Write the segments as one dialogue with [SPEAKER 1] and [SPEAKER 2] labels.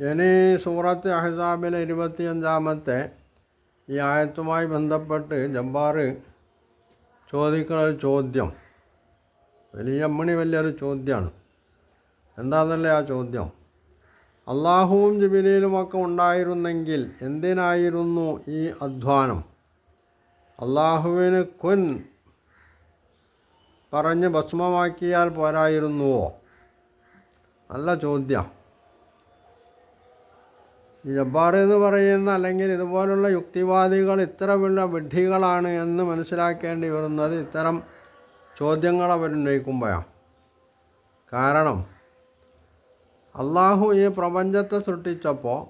[SPEAKER 1] ഇനി സൂറത്ത് അഹ്സാബിലെ ഇരുപത്തിയഞ്ചാമത്തെ ഈ ആയത്തുമായി ബന്ധപ്പെട്ട് ജബ്ബാർ ചോദിക്കുന്ന ഒരു ചോദ്യം. വലിയ അമ്മണി വലിയൊരു ചോദ്യമാണ്. എന്താണെന്നല്ലേ ആ ചോദ്യം? അള്ളാഹുവും ജിബിലിയിലുമൊക്കെ ഉണ്ടായിരുന്നെങ്കിൽ എന്തിനായിരുന്നു ഈ അധ്വാനം? അള്ളാഹുവിന് കുൻ പറഞ്ഞ് ഭസ്മമാക്കിയാൽ പോരായിരുന്നുവോ? നല്ല ചോദ്യം. ജബ്ബാർ എന്ന് പറയുന്ന അല്ലെങ്കിൽ ഇതുപോലുള്ള യുക്തിവാദികൾ ഇത്തരമുള്ള വിഡ്ഢികളാണ് എന്ന് മനസ്സിലാക്കേണ്ടി വരുന്നത് ഇത്തരം ചോദ്യങ്ങൾ അവരുന്നയിക്കുമ്പോഴാണ് കാരണം അള്ളാഹു ഈ പ്രപഞ്ചത്തെ സൃഷ്ടിച്ചപ്പോൾ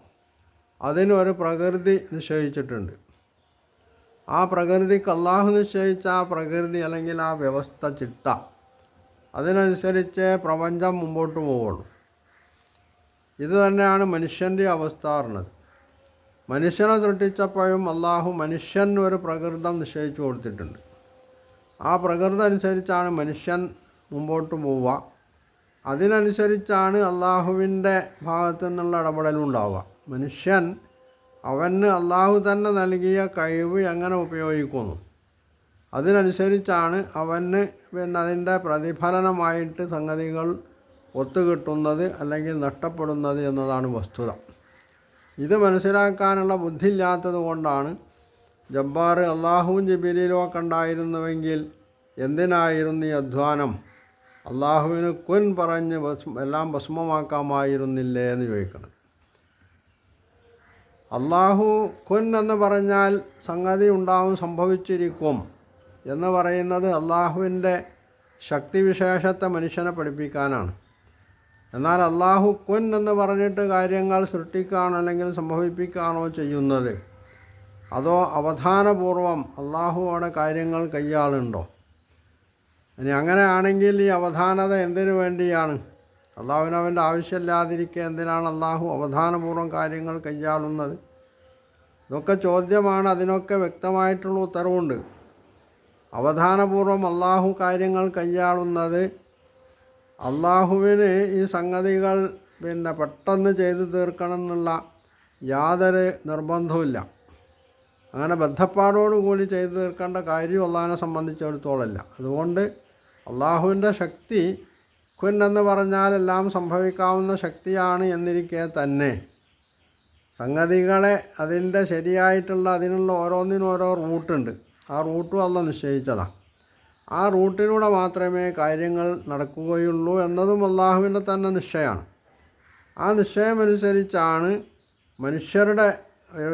[SPEAKER 1] അതിനൊരു പ്രകൃതി നിശ്ചയിച്ചിട്ടുണ്ട്. ആ പ്രകൃതിക്ക് അള്ളാഹു നിശ്ചയിച്ച ആ പ്രകൃതി അല്ലെങ്കിൽ ആ വ്യവസ്ഥ ചിട്ട. അതിനനുസരിച്ച് പ്രപഞ്ചം മുമ്പോട്ട് പോവുള്ളൂ. ഇത് തന്നെയാണ് മനുഷ്യന്റെ അവസ്ഥ പറഞ്ഞത്. മനുഷ്യനെ സൃഷ്ടിച്ചപ്പോഴും അള്ളാഹു മനുഷ്യൻ ഒരു പ്രകൃതം നിശ്ചയിച്ചു കൊടുത്തിട്ടുണ്ട്. ആ പ്രകൃതം അനുസരിച്ചാണ് മനുഷ്യൻ മുമ്പോട്ട് പോവുക. അതിനനുസരിച്ചാണ് അള്ളാഹുവിന്റെ ഭാഗത്തു നിന്നുള്ള ഇടപെടലുണ്ടാവുക മനുഷ്യൻ അവന് അള്ളാഹു തന്നെ നൽകിയ കഴിവ് എങ്ങനെ ഉപയോഗിക്കുന്നു? അതിനനുസരിച്ചാണ് അവന് പിന്നെ അതിന്റെ പ്രതിഫലനമായിട്ട് സംഗതികൾ ഒത്തുകിട്ടുന്നത് അല്ലെങ്കിൽ നഷ്ടപ്പെടുന്നത് എന്നതാണ് വസ്തുത. ഇത് മനസ്സിലാക്കാനുള്ള ബുദ്ധിയില്ലാത്തത് കൊണ്ടാണ് ജബ്ബാർ അള്ളാഹുവും ജിബിലിലും ഒക്കെ ഉണ്ടായിരുന്നുവെങ്കിൽ എന്തിനായിരുന്നു ഈ അധ്വാനം? അള്ളാഹുവിന് കുൻ പറഞ്ഞ് എല്ലാം ഭസ്മമാക്കാമായിരുന്നില്ലേ എന്ന് ചോദിക്കണം. അള്ളാഹു കുൻ എന്ന് പറഞ്ഞാൽ സംഗതി ഉണ്ടാവും സംഭവിച്ചിരിക്കും എന്ന് പറയുന്നത് അള്ളാഹുവിന്റെ ശക്തിവിശേഷത്തെ മനുഷ്യനെ പഠിപ്പിക്കാനാണ്. എന്നാൽ അള്ളാഹു കുൻ എന്ന് പറഞ്ഞിട്ട് കാര്യങ്ങൾ സൃഷ്ടിക്കുകയാണോ അല്ലെങ്കിൽ സംഭവിപ്പിക്കുകയാണോ ചെയ്യുന്നത്? അതോ അവധാനപൂർവം അള്ളാഹുവോടെ കാര്യങ്ങൾ കൈയാളുണ്ടോ? ഇനി അങ്ങനെയാണെങ്കിൽ ഈ അവധാനത എന്തിനു വേണ്ടിയാണ്? അള്ളാഹുവിനവന്റെ ആവശ്യമില്ലാതിരിക്കെ എന്തിനാണ് അള്ളാഹു അവധാനപൂർവം കാര്യങ്ങൾ കൈയാളുന്നത്? ഇതൊക്കെ ചോദ്യമാണ്. അതിനൊക്കെ വ്യക്തമായിട്ടുള്ള ഉത്തരവുണ്ട്. അവധാനപൂർവം അള്ളാഹു കാര്യങ്ങൾ കൈയാളുന്നത് അള്ളാഹുവിന് ഈ സംഗതികൾ പിന്നെ പെട്ടെന്ന് ചെയ്തു തീർക്കണം എന്നുള്ള യാതൊരു നിർബന്ധവുമില്ല. അങ്ങനെ ബന്ധപ്പാടോടുകൂടി ചെയ്തു തീർക്കേണ്ട കാര്യം അള്ളാഹിനെ സംബന്ധിച്ചിടത്തോളമല്ല. അതുകൊണ്ട് അള്ളാഹുവിന്റെ ശക്തി കുൻ എന്ന് പറഞ്ഞാൽ എല്ലാം സംഭവിക്കാവുന്ന ശക്തിയാണ് എന്നിരിക്കെ തന്നെ. സംഗതികളെ അതിന്റെ ശരിയായിട്ടുള്ള അതിനുള്ള ഓരോന്നിനും ഓരോ റൂട്ടുണ്ട്. ആ റൂട്ടും അല്ല നിശ്ചയിച്ചതാണ് ആ റൂട്ടിലൂടെ മാത്രമേ കാര്യങ്ങൾ നടക്കുകയുള്ളൂ എന്നതും അള്ളാഹുവിന്റെ തന്നെ നിശ്ചയമാണ്. ആ നിശ്ചയമനുസരിച്ചാണ് മനുഷ്യരുടെ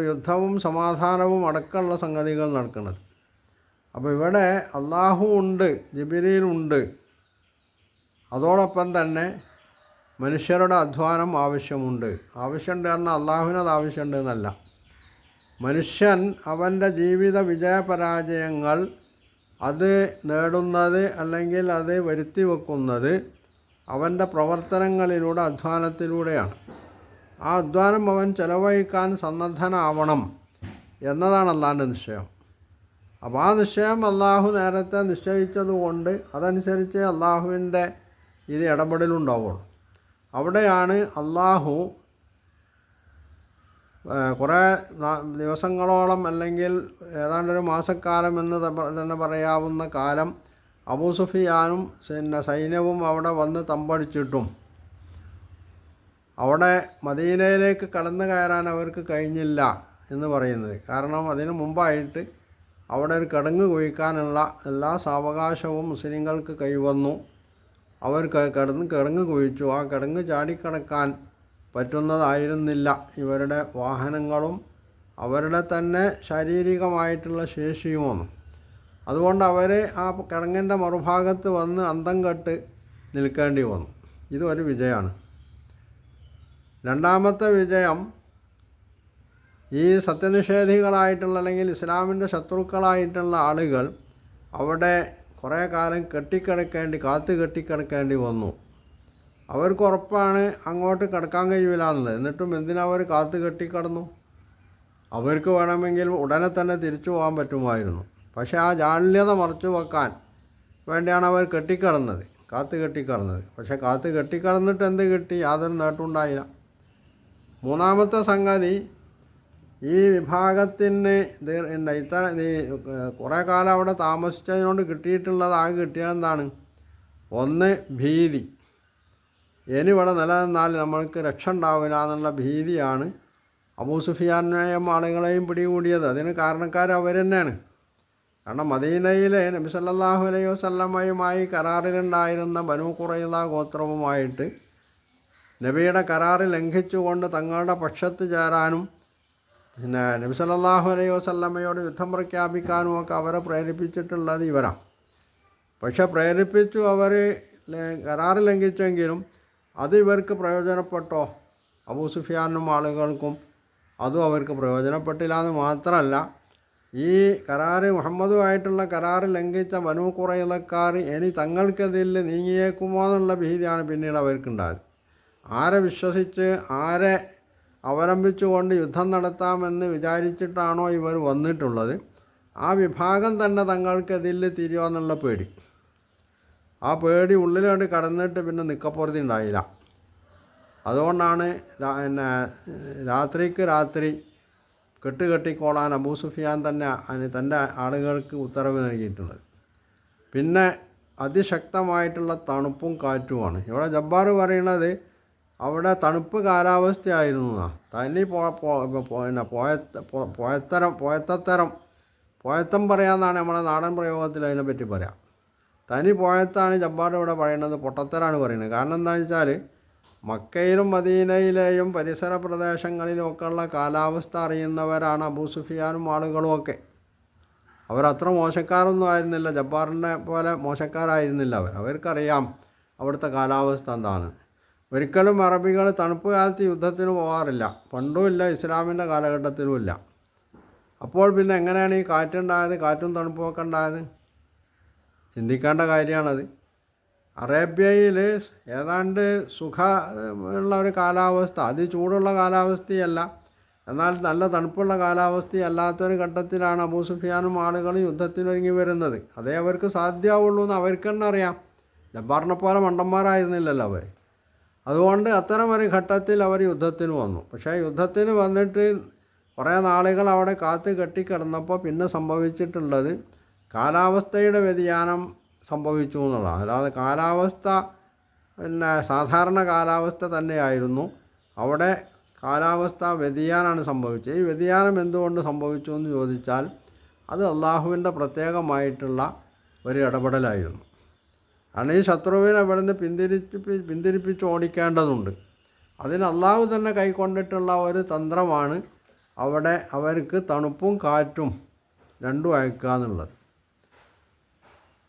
[SPEAKER 1] യുദ്ധവും സമാധാനവും അടക്കമുള്ള സംഗതികൾ നടക്കുന്നത്. അപ്പോൾ ഇവിടെ അള്ളാഹു ഉണ്ട് ജിബിലിയിലുണ്ട് അതോടൊപ്പം തന്നെ മനുഷ്യരുടെ അധ്വാനം ആവശ്യമുണ്ട്. ആവശ്യമുണ്ട് പറഞ്ഞാൽ അള്ളാഹുവിനത് ആവശ്യമുണ്ട് എന്നല്ല. മനുഷ്യൻ അവന്റെ ജീവിത വിജയപരാജയങ്ങൾ അത് നേടുന്നത് അല്ലെങ്കിൽ അത് വരുത്തി വെക്കുന്നത് അവന്റെ പ്രവർത്തനങ്ങളിലൂടെ അധ്വാനത്തിലൂടെയാണ്. ആ അധ്വാനം അവൻ ചെലവഴിക്കാൻ സന്നദ്ധനാവണം എന്നതാണ് അള്ളാന്റെ നിശ്ചയം. അപ്പോൾ ആ നിശ്ചയം അള്ളാഹു നേരത്തെ നിശ്ചയിച്ചതുകൊണ്ട് അതനുസരിച്ച് അള്ളാഹുവിന്റെ ഇത് ഇടപെടലുണ്ടാവുള്ളൂ. അവിടെയാണ് അള്ളാഹു കുറേ ദിവസങ്ങളോളം അല്ലെങ്കിൽ ഏതാണ്ടൊരു മാസക്കാലം എന്ന് തന്നെ പറയാവുന്ന കാലം അബൂ സുഫിയാനും പിന്നെ സൈന്യവും അവിടെ വന്ന് തമ്പടിച്ചിട്ടും. അവിടെ മദീനയിലേക്ക് കടന്നു കയറാൻ അവർക്ക് കഴിഞ്ഞില്ല എന്ന് പറയുന്നത്. കാരണം അതിനു മുമ്പായിട്ട് അവിടെ ഒരു കിടങ്ങ് കുഴിക്കാനുള്ള എല്ലാ സാവകാശവും മുസ്ലിങ്ങൾക്ക് കൈവന്നു. അവർക്ക് കിടന്ന് കിടങ്ങ് കുഴിച്ചു. ആ കിടങ്ങ് ചാടിക്കടക്കാൻ പറ്റുന്നതായിരുന്നില്ല. ഇവരുടെ വാഹനങ്ങളും അവരുടെ തന്നെ ശാരീരികമായിട്ടുള്ള ശേഷിയുമൊന്നും അതുകൊണ്ട് അവർ ആ കിടങ്ങിന്റെ മറുഭാഗത്ത് വന്ന് അന്തം കെട്ട് നിൽക്കേണ്ടി വന്നു. ഇതൊരു വിജയമാണ്. രണ്ടാമത്തെ വിജയം ഈ സത്യനിഷേധികളായിട്ടുള്ള അല്ലെങ്കിൽ ഇസ്ലാമിന്റെ ശത്രുക്കളായിട്ടുള്ള ആളുകൾ അവിടെ കുറേ കാലം കെട്ടിക്കിടക്കേണ്ടി കാത്തു കെട്ടിക്കിടക്കേണ്ടി വന്നു. അവർക്ക് ഉറപ്പാണ് അങ്ങോട്ട് കിടക്കാൻ കഴിയില്ല എന്നുള്ളത്. എന്നിട്ടും എന്തിനാ അവർ കാത്തു കെട്ടിക്കിടന്നു? അവർക്ക് വേണമെങ്കിൽ ഉടനെ തന്നെ തിരിച്ചു പോകാൻ പറ്റുമായിരുന്നു. പക്ഷേ ആ ജാള്യത മറച്ചു വെക്കാൻ വേണ്ടിയാണ് അവർ കെട്ടിക്കിടന്നത് കാത്തു കെട്ടിക്കിടന്നത്. പക്ഷേ കാത്തു കെട്ടിക്കിടന്നിട്ട് എന്ത് കിട്ടി? യാതൊരു നേട്ടമുണ്ടായില്ല മൂന്നാമത്തെ സംഗതി ഈ വിഭാഗത്തിന് ഇത്ര കുറേ കാലം അവിടെ താമസിച്ചതിനോട് കിട്ടിയിട്ടുള്ളത് ആകെ കിട്ടിയതെന്താണ് ഒന്ന് ഭീതി. ഇനി ഇവിടെ നിലനിന്നാൽ നമ്മൾക്ക് രക്ഷ ഉണ്ടാവില്ല എന്നുള്ള ഭീതിയാണ് അബൂ സുഫിയാനെയും ആളുകളെയും പിടികൂടിയത്. അതിന് കാരണക്കാർ അവർ തന്നെയാണ് കാരണം മദീനയിലെ നബി സല്ലാഹു അലൈഹി വസല്ലമയുമായി കരാറിലുണ്ടായിരുന്ന ബനു കുറയുന്ന ഗോത്രവുമായിട്ട് നബിയുടെ കരാറ് ലംഘിച്ചുകൊണ്ട് തങ്ങളുടെ പക്ഷത്ത് ചേരാനും പിന്നെ നബി സല്ലാഹു അലൈഹി വസല്ലമയോട് യുദ്ധം പ്രഖ്യാപിക്കാനും ഒക്കെ അവരെ പ്രേരിപ്പിച്ചിട്ടുള്ളത് ഇവരാണ്. പക്ഷെ പ്രേരിപ്പിച്ചു അവർ കരാറ് ലംഘിച്ചെങ്കിലും അത് ഇവർക്ക് പ്രയോജനപ്പെട്ടോ? അബൂ സുഫിയാനും ആളുകൾക്കും അതും അവർക്ക് പ്രയോജനപ്പെട്ടില്ല എന്ന് മാത്രമല്ല ഈ കരാറ് മുഹമ്മദുമായിട്ടുള്ള കരാറ് ലംഘിച്ച വനു കുറയിലക്കാർ ഇനി തങ്ങൾക്കെതിൽ നീങ്ങിയേക്കുമോ എന്നുള്ള ഭീതിയാണ് പിന്നീട് അവർക്കുണ്ടായത്. ആരെ വിശ്വസിച്ച് ആരെ അവലംബിച്ചുകൊണ്ട് യുദ്ധം നടത്താമെന്ന് വിചാരിച്ചിട്ടാണോ ഇവർ വന്നിട്ടുള്ളത്? ആ വിഭാഗം തന്നെ തങ്ങൾക്കെതിൽ എന്നുള്ള പേടി. ആ പേടി ഉള്ളിലോട്ട് കടന്നിട്ട് പിന്നെ നിക്കപ്പുറത്തി ഉണ്ടായില്ല. അതുകൊണ്ടാണ് പിന്നെ രാത്രിക്ക് രാത്രി കെട്ടുകെട്ടിക്കോളാൻ അബൂ സുഫിയാൻ തന്നെ അതിന് തന്റെ ആളുകൾക്ക് ഉത്തരവ് നൽകിയിട്ടുള്ളത്. പിന്നെ അതിശക്തമായിട്ടുള്ള തണുപ്പും കാറ്റുമാണ്. ഇവിടെ ജബ്ബാർ പറയണത് അവിടെ തണുപ്പ് കാലാവസ്ഥയായിരുന്നു എന്നാ. തനി പോ പിന്നെ പോയത്ത പോ- പോയത്തരം പോയത്തത്തരം പോയത്തം പറയാമെന്നാണ് നമ്മുടെ നാടൻ പ്രയോഗത്തിൽ അതിനെപ്പറ്റി പറയാം. തനി പോയത്താണ് ജബ്ബാർ ഇവിടെ പറയുന്നത് പൊട്ടത്തരാണ് പറയുന്നത്. കാരണം എന്താണെന്ന് വെച്ചാൽ മക്കയിലും മദീനയിലെയും പരിസര പ്രദേശങ്ങളിലുമൊക്കെ ഉള്ള കാലാവസ്ഥ അറിയുന്നവരാണ് അബൂ സുഫിയാനും ആളുകളും ഒക്കെ. അവരത്ര മോശക്കാരൊന്നും ആയിരുന്നില്ല. ജബ്ബാറിനെ പോലെ മോശക്കാരായിരുന്നില്ല അവർ. അവർക്കറിയാം അവിടുത്തെ കാലാവസ്ഥ എന്താണ്. ഒരിക്കലും അറബികൾ തണുപ്പ് കാലത്ത് യുദ്ധത്തിന് പോകാറില്ല. പണ്ടുമില്ല ഇസ്ലാമിന്റെ കാലഘട്ടത്തിലുമില്ല അപ്പോൾ പിന്നെ എങ്ങനെയാണ് ഈ കാറ്റുണ്ടായത്? കാറ്റും തണുപ്പുമൊക്കെ ഉണ്ടായത്? ചിന്തിക്കേണ്ട കാര്യമാണത്. അറേബ്യയിൽ ഏതാണ്ട് സുഖ ഉള്ള ഒരു കാലാവസ്ഥ അതി ചൂടുള്ള കാലാവസ്ഥയല്ല. എന്നാൽ നല്ല തണുപ്പുള്ള കാലാവസ്ഥയല്ലാത്തൊരു ഘട്ടത്തിലാണ് അബൂ സുഫിയാനും ആളുകളും യുദ്ധത്തിനൊരുങ്ങി വരുന്നത്. അതേ അവർക്ക് സാധ്യമാവുള്ളൂ എന്ന് അവർക്ക് തന്നെ അറിയാം. ജബ്ബാറിനെ പോലെ മണ്ടന്മാരായിരുന്നില്ലല്ലോ അവർ. അതുകൊണ്ട് അത്തരം ഒരു ഘട്ടത്തിൽ അവർ യുദ്ധത്തിന് വന്നു. പക്ഷേ യുദ്ധത്തിന് വന്നിട്ട് കുറേ നാളുകൾ അവിടെ കാത്ത് കെട്ടിക്കിടന്നപ്പോൾ പിന്നെ സംഭവിച്ചിട്ടുള്ളത് കാലാവസ്ഥയുടെ വ്യതിയാനം സംഭവിച്ചു എന്നുള്ളതാണ്. അല്ലാതെ കാലാവസ്ഥ പിന്നെ സാധാരണ കാലാവസ്ഥ തന്നെയായിരുന്നു. അവിടെ കാലാവസ്ഥ വ്യതിയാനമാണ് സംഭവിച്ചത്. ഈ വ്യതിയാനം എന്തുകൊണ്ട് സംഭവിച്ചു എന്ന് ചോദിച്ചാൽ അത് അള്ളാഹുവിന്റെ പ്രത്യേകമായിട്ടുള്ള ഒരു ഇടപെടലായിരുന്നു. കാരണം ഈ ശത്രുവിനെ നിന്ന് പിന്തിരിച്ച് പിന്തിരിപ്പിച്ച് ഓടിക്കേണ്ടതുണ്ട്. അതിന് അള്ളാഹു തന്നെ കൈക്കൊണ്ടിട്ടുള്ള ഒരു തന്ത്രമാണ് അവിടെ അവർക്ക് തണുപ്പും കാറ്റും രണ്ടും അയക്കുക എന്നുള്ളത്.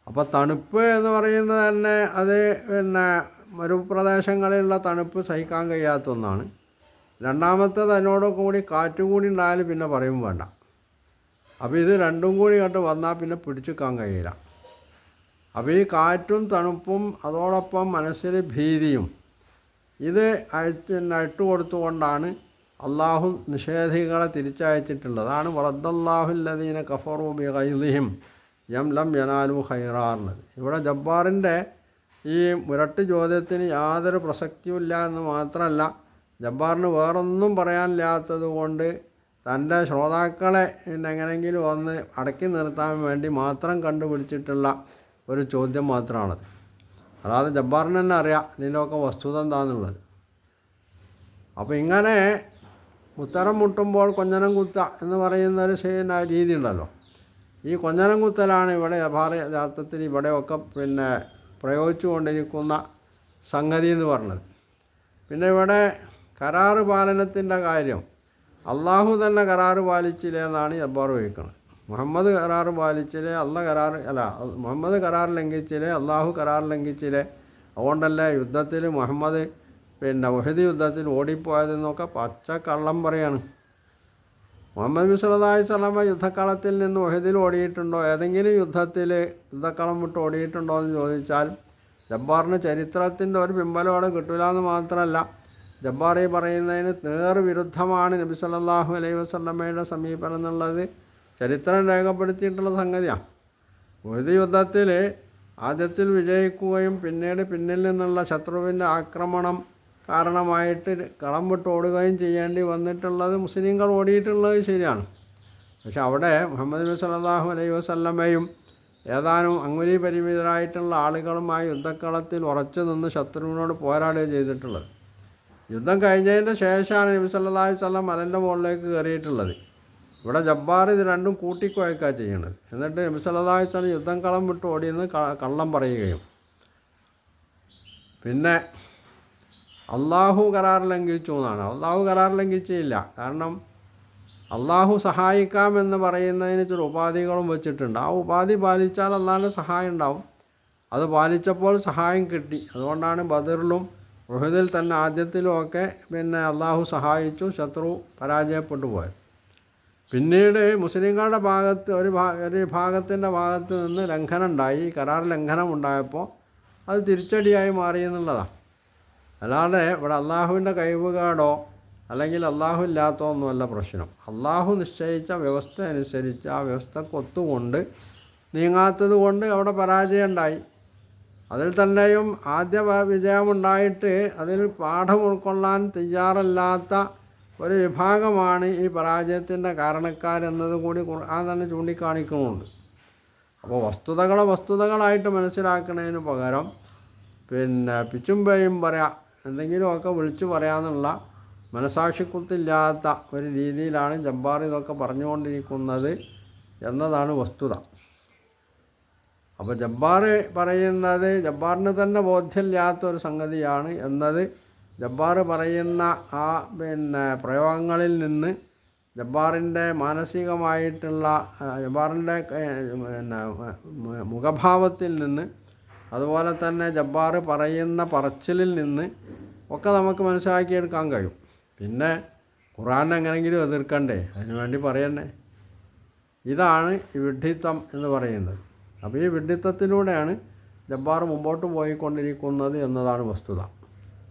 [SPEAKER 1] അപ്പോൾ തണുപ്പ് എന്ന് പറയുന്നത് തന്നെ അത് പിന്നെ മരുപ്രദേശങ്ങളിലുള്ള തണുപ്പ് സഹിക്കാൻ കഴിയാത്ത ഒന്നാണ്. രണ്ടാമത്തേത് അതിനോട് കൂടി കാറ്റ് കൂടി ഉണ്ടായാലും പിന്നെ പറയും വേണ്ട. അപ്പോൾ ഇത് രണ്ടും കൂടി കണ്ട് വന്നാൽ പിന്നെ പിടിച്ചെടുക്കാൻ കഴിയില്ല. അപ്പോൾ ഈ കാറ്റും തണുപ്പും അതോടൊപ്പം മനസ്സിൽ ഭീതിയും ഇത് പിന്നെ ഇട്ട് കൊടുത്തുകൊണ്ടാണ് അള്ളാഹു നിഷേധികളെ തിരിച്ചയച്ചിട്ടുള്ളത്. അതാണ് വറദ്ദല്ലാഹുല്ലദീന കഫറൂബി കൈലിഹിം യം ലം യനാലു ഹൈറാറുള്ളത് ഇവിടെ ജബ്ബാറിന്റെ ഈ മുരട്ട് ചോദ്യത്തിന് യാതൊരു പ്രസക്തിയുമില്ല എന്ന് മാത്രമല്ല ജബ്ബാറിന് വേറൊന്നും പറയാനില്ലാത്തത് കൊണ്ട് തന്റെ ശ്രോതാക്കളെ എങ്ങനെങ്കിലും ഒന്ന് അടക്കി നിർത്താൻ വേണ്ടി മാത്രം കണ്ടുപിടിച്ചിട്ടുള്ള ഒരു ചോദ്യം മാത്രമാണത്. അതായത് ജബ്ബാറിന് തന്നെ അറിയാം ഇതിന്റെയൊക്കെ വസ്തുത എന്താണെന്നുള്ളത് അപ്പോൾ ഇങ്ങനെ ഉത്തരം മുട്ടുമ്പോൾ കൊഞ്ഞനം കുത്ത എന്ന് പറയുന്ന ഒരു രീതി ഉണ്ടല്ലോ ഈ കൊഞ്ഞനം കുത്തലാണ് ഇവിടെ യഥാർത്ഥ യഥാർത്ഥത്തിൽ ഇവിടെയൊക്കെ പിന്നെ പ്രയോഗിച്ചു കൊണ്ടിരിക്കുന്ന സംഗതി എന്ന് പറഞ്ഞത്. പിന്നെ ഇവിടെ കരാറ് പാലനത്തിന്റെ കാര്യം. അള്ളാഹു തന്നെ കരാറ് പാലിച്ചില്ലേ എന്നാണ് ജബ്ബാർ ചോദിക്കുന്നത് മുഹമ്മദ് കരാറ് പാലിച്ചില്ലേ? അല്ല കരാർ അല്ല മുഹമ്മദ് കരാർ ലംഘിച്ചില്ലേ? അള്ളാഹു കരാർ ലംഘിച്ചില്ലേ? അതുകൊണ്ടല്ലേ യുദ്ധത്തിൽ മുഹമ്മദ് പിന്നെ ഉഹദ് യുദ്ധത്തിൽ ഓടിപ്പോയതെന്നൊക്കെ പച്ച കള്ളം പറയാണ്. മുഹമ്മദ് സല്ലല്ലാഹു സ്വലാമ യുദ്ധക്കളത്തിൽ നിന്ന് ഒഹിദിൽ ഓടിയിട്ടുണ്ടോ? ഏതെങ്കിലും യുദ്ധത്തിൽ യുദ്ധക്കളം വിട്ട് ഓടിയിട്ടുണ്ടോ എന്ന് ചോദിച്ചാൽ ജബ്ബാറിന് ചരിത്രത്തിന്റെ ഒരു പിമ്പലോടെ കിട്ടില്ല എന്ന് മാത്രമല്ല ജബ്ബാർ ഈ പറയുന്നതിന് നേർവിരുദ്ധമാണ് നബി സല്ലാഹു അലൈഹി വസല്ലമയുടെ സമീപനം എന്നുള്ളത്. ചരിത്രം രേഖപ്പെടുത്തിയിട്ടുള്ള സംഗതിയാണ്. ഒരു യുദ്ധത്തിൽ ആദ്യത്തിൽ വിജയിക്കുകയും പിന്നീട് പിന്നിൽ നിന്നുള്ള ശത്രുവിന്റെ ആക്രമണം കാരണമായിട്ട് കളം വിട്ട് ഓടുകയും ചെയ്യേണ്ടി വന്നിട്ടുള്ളത് മുസ്ലിങ്ങൾ ഓടിയിട്ടുള്ളത് ശരിയാണ്. പക്ഷെ അവിടെ മുഹമ്മദ് നബി സല്ലല്ലാഹു അലൈഹി വസല്ലമയും ഏതാനും അങ്കുലി പരിമിതരായിട്ടുള്ള ആളുകളുമായി യുദ്ധക്കളത്തിൽ ഉറച്ചു നിന്ന് ശത്രുവിനോട് പോരാടുകയും ചെയ്തിട്ടുള്ളത്. യുദ്ധം കഴിഞ്ഞതിന്റെ ശേഷമാണ് നബി സല്ലാഹു വല്ലം മലന്റെ മുകളിലേക്ക് കയറിയിട്ടുള്ളത്. ഇവിടെ ജബ്ബാർ ഇത് രണ്ടും കൂട്ടിക്കുഴക്കുക ചെയ്യുന്നത്. എന്നിട്ട് നബി സല്ലാഹു വല്ലം യുദ്ധം കളം വിട്ട് ഓടിയെന്ന് കള്ളം പറയുകയും. പിന്നെ അള്ളാഹു കരാർ ലംഘിച്ചു എന്നാണ്. അള്ളാഹു കരാർ ലംഘിച്ചില്ല. കാരണം അള്ളാഹു സഹായിക്കാമെന്ന് പറയുന്നതിന് ചില ഉപാധികളും വെച്ചിട്ടുണ്ട്. ആ ഉപാധി പാലിച്ചാൽ അള്ളാഹിന്റെ സഹായം ഉണ്ടാവും. അത് പാലിച്ചപ്പോൾ സഹായം കിട്ടി. അതുകൊണ്ടാണ് ബദറിലും റുഹദിൽ തന്നെ ആദ്യത്തിലുമൊക്കെ പിന്നെ അള്ളാഹു സഹായിച്ചു ശത്രു പരാജയപ്പെട്ടു പോയത്. പിന്നീട് മുസ്ലിങ്ങളുടെ ഭാഗത്ത് ഒരു ഭാ ഒരു ഭാഗത്തിന്റെ ഭാഗത്ത് നിന്ന് ലംഘനം ഉണ്ടായി. കരാർ ലംഘനം ഉണ്ടായപ്പോൾ അത് തിരിച്ചടിയായി മാറി എന്നുള്ളതാണ്. അല്ലാതെ ഇവിടെ അള്ളാഹുവിന്റെ കഴിവുകേടോ അല്ലെങ്കിൽ അള്ളാഹു ഇല്ലാത്തോ പ്രശ്നം. അള്ളാഹു നിശ്ചയിച്ച വ്യവസ്ഥ അനുസരിച്ച് ആ വ്യവസ്ഥക്കൊത്തുകൊണ്ട് നീങ്ങാത്തത് കൊണ്ട് അവിടെ പരാജയം ഉണ്ടായി അതിൽ തന്നെയും ആദ്യ വിജയമുണ്ടായിട്ട് അതിൽ പാഠം ഉൾക്കൊള്ളാൻ തയ്യാറല്ലാത്ത ഒരു വിഭാഗമാണ് ഈ പരാജയത്തിന്റെ കാരണക്കാരെന്നത് കൂടി ഖുർആൻ തന്നെ ചൂണ്ടിക്കാണിക്കുന്നുണ്ട്. അപ്പോൾ വസ്തുതകളെ വസ്തുതകളായിട്ട് മനസ്സിലാക്കുന്നതിന് പകരം പിന്നെ പിച്ചും പേയും പറയാം. എന്തെങ്കിലുമൊക്കെ വിളിച്ചു പറയാനുള്ള മനസാക്ഷിക്കുത്തില്ലാത്ത ഒരു രീതിയിലാണ് ജബ്ബാർ ഇതൊക്കെ പറഞ്ഞുകൊണ്ടിരിക്കുന്നത് എന്നതാണ് വസ്തുത. അപ്പോൾ ജബ്ബാർ പറയുന്നത് ജബ്ബാറിന് തന്നെ ബോധ്യമില്ലാത്ത ഒരു സംഗതിയാണ് എന്നത് ജബ്ബാർ പറയുന്ന ആ പിന്നെ പ്രയോഗങ്ങളിൽ നിന്ന് ജബ്ബാറിന്റെ മാനസികമായിട്ടുള്ള ജബ്ബാറിന്റെ പിന്നെ മുഖഭാവത്തിൽ നിന്ന് അതുപോലെ തന്നെ ജബ്ബാർ പറയുന്ന പറച്ചിലിൽ നിന്ന് ഒക്കെ നമുക്ക് മനസ്സിലാക്കിയെടുക്കാൻ കഴിയും. പിന്നെ ഖുറാൻ എങ്ങനെങ്കിലും എതിർക്കണ്ടേ? അതിനുവേണ്ടി പറയണ്ടേ? ഇതാണ് വിഡ്ഢിത്തം എന്ന് പറയുന്നത്. അപ്പോൾ ഈ വിഡ്ഢിത്തത്തിലൂടെയാണ് ജബ്ബാർ മുമ്പോട്ട് പോയിക്കൊണ്ടിരിക്കുന്നത് എന്നതാണ് വസ്തുത.